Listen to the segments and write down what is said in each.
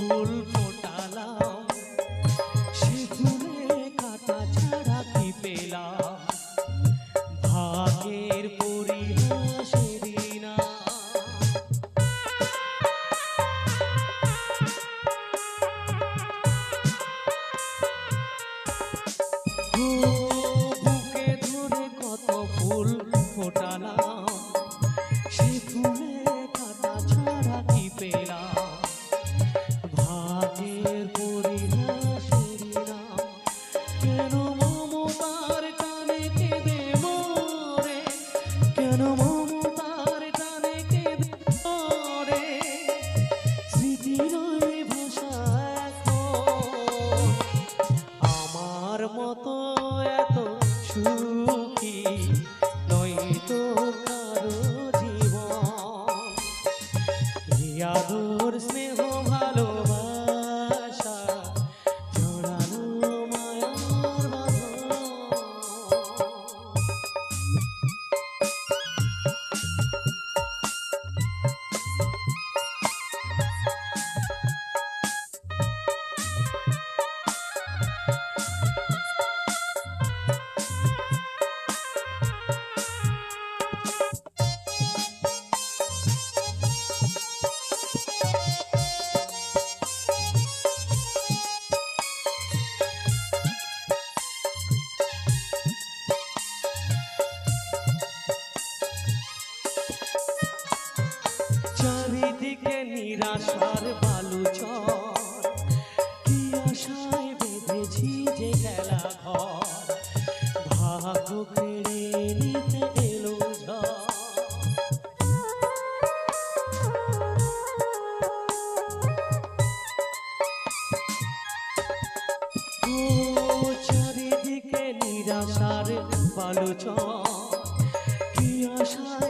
ফুল ফোটালাম। সে ফুলে কাটা ছাড়া কি পেলাম? ভাগের পরিহাসের না বুকে ধরে কত ফুল মতো এত সুখী নয় তো কারও জীবন। নিরাশার বালু চর কি আশায় বেঁধেছি যে খেলা ঘর। ভাগ্য কেড়ে নিতে এলো ঝড়। চারিদিকে নিরাশার বালু চর কি আশায়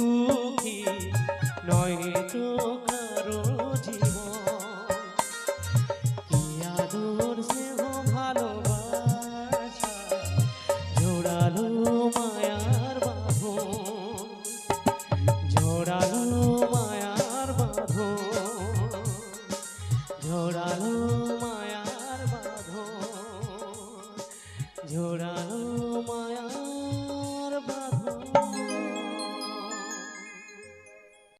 জোড়ালো মায়ার বাঁধন জোড়ালো মায়ার বাঁধন জোড়ালো